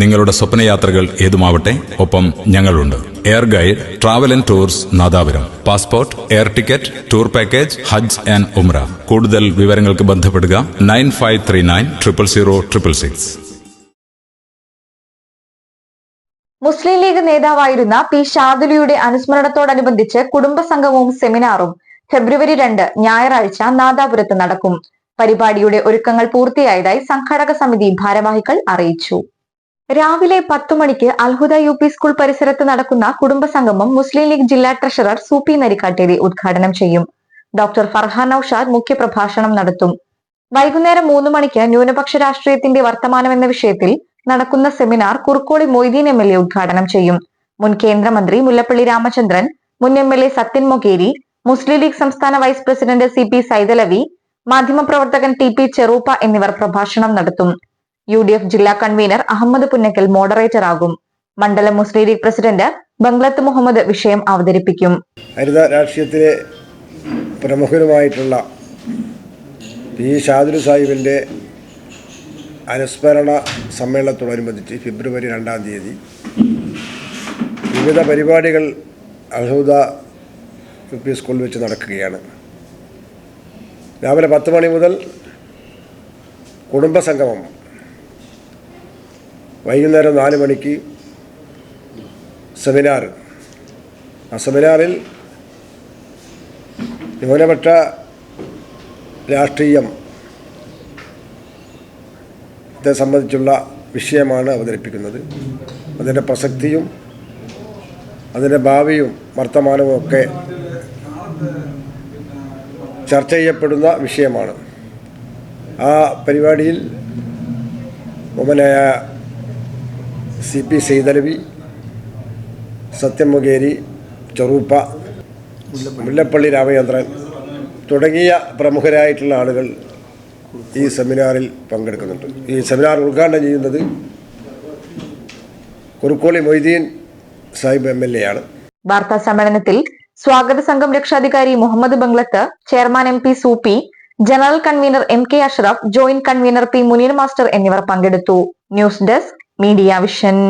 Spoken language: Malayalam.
നിങ്ങളുടെ സ്വപ്നയാത്രകൾ ഏതുമാവട്ടെ ഒപ്പം ഞങ്ങളുണ്ട്. Air guide travel and tours Nadapuram. Passport air ticket tour package Hajj and ഉംറ കൂടുതൽ വിവരങ്ങൾക്ക് ബന്ധപ്പെടുക nine five three nine triple zero triple six. Muslim League നേതാവായിരുന്ന പി ഷാദുലിയുടെ അനുസ്മരണത്തോടനുബന്ധിച്ച് കുടുംബസംഗമവും സെമിനാറും ഫെബ്രുവരി രണ്ട് ഞായറാഴ്ച നാദാപുരത്ത് നടക്കും. പരിപാടിയുടെ ഒരുക്കങ്ങൾ പൂർത്തിയായതായി സംഘാടക സമിതി ഭാരവാഹികൾ അറിയിച്ചു. രാവിലെ പത്തു മണിക്ക് അൽഹുദ യു പി സ്കൂൾ പരിസരത്ത് നടക്കുന്ന കുടുംബസംഗമം മുസ്ലിം ലീഗ് ജില്ലാ ട്രഷറർ സൂപ്പി നരിക്കാട്ടേരി ഉദ്ഘാടനം ചെയ്യും. ഡോക്ടർ ഫർഹാൻ ഔഷാദ് മുഖ്യപ്രഭാഷണം നടത്തും. വൈകുന്നേരം മൂന്ന് മണിക്ക് ന്യൂനപക്ഷ രാഷ്ട്രീയത്തിന്റെ വർത്തമാനം എന്ന വിഷയത്തിൽ നടക്കുന്ന seminar Kurukkoli Moideen M L A ഉദ്ഘാടനം ചെയ്യും. മുൻ കേന്ദ്രമന്ത്രി മുല്ലപ്പള്ളി രാമചന്ദ്രൻ മുൻ M L A Sathyan Mokeri Muslim League സംസ്ഥാന vice president C P Saithalavi മാധ്യമപ്രവർത്തകൻ ടി പി ചെറൂപ്പ എന്നിവർ പ്രഭാഷണം നടത്തും. യു ഡി എഫ് ജില്ലാ കൺവീനർ അഹമ്മദ് പുന്നക്കൽ മോഡറേറ്റർ ആകും. മണ്ഡലം മുസ്ലിം ലീഗ് പ്രസിഡന്റ് ബംഗ്ലത്ത് മുഹമ്മദ് വിഷയം അവതരിപ്പിക്കും. ഹരിത രാഷ്ട്രീയത്തിലെ പ്രമുഖരുമായിട്ടുള്ള പി ഷാദുൽ സാഹിബിന്റെ അനുസ്മരണ സമ്മേളനത്തോടനുബന്ധിച്ച് ഫെബ്രുവരി രണ്ടാം തീയതി വിവിധ പരിപാടികൾ അഹൂദ യു പി സ്കൂളിൽ വെച്ച് നടക്കുകയാണ്. രാവിലെ പത്ത് മണി മുതൽ കുടുംബസംഗമം വൈകുന്നേരം നാല് മണിക്ക് സെമിനാർ ആ സെമിനാറിൽ ന്യൂനപക്ഷ രാഷ്ട്രീയം ത്തെ സംബന്ധിച്ചുള്ള വിഷയമാണ് അവതരിപ്പിക്കുന്നത്. അതിന്റെ പ്രസക്തിയും അതിന്റെ ഭാവിയും വർത്തമാനവും ഒക്കെ ചർച്ച ചെയ്യപ്പെടുന്ന വിഷയമാണ്. ആ പരിപാടിയിൽ ബഹുമാനായ സി പി സൈതലവി സത്യം മുഖേരി ചെറൂപ്പ മുല്ലപ്പള്ളി രാമചന്ദ്രൻ തുടങ്ങിയ പ്രമുഖരായിട്ടുള്ള ആളുകൾ ഈ സെമിനാറിൽ പങ്കെടുക്കുന്നുണ്ട്. ഈ സെമിനാർ ഉദ്ഘാടനം ചെയ്യുന്നത് Kurukkoli Moideen Sahib M L A ആണ്. വാർത്താ സമ്മേളനത്തിൽ സ്വാഗത സംഘം രക്ഷാധികാരി Muhammad Banglath chairman M P Soopy general convener M K Ashraf joint convener P Muneer master എന്നിവർ പങ്കെടുത്തു. News desk media vision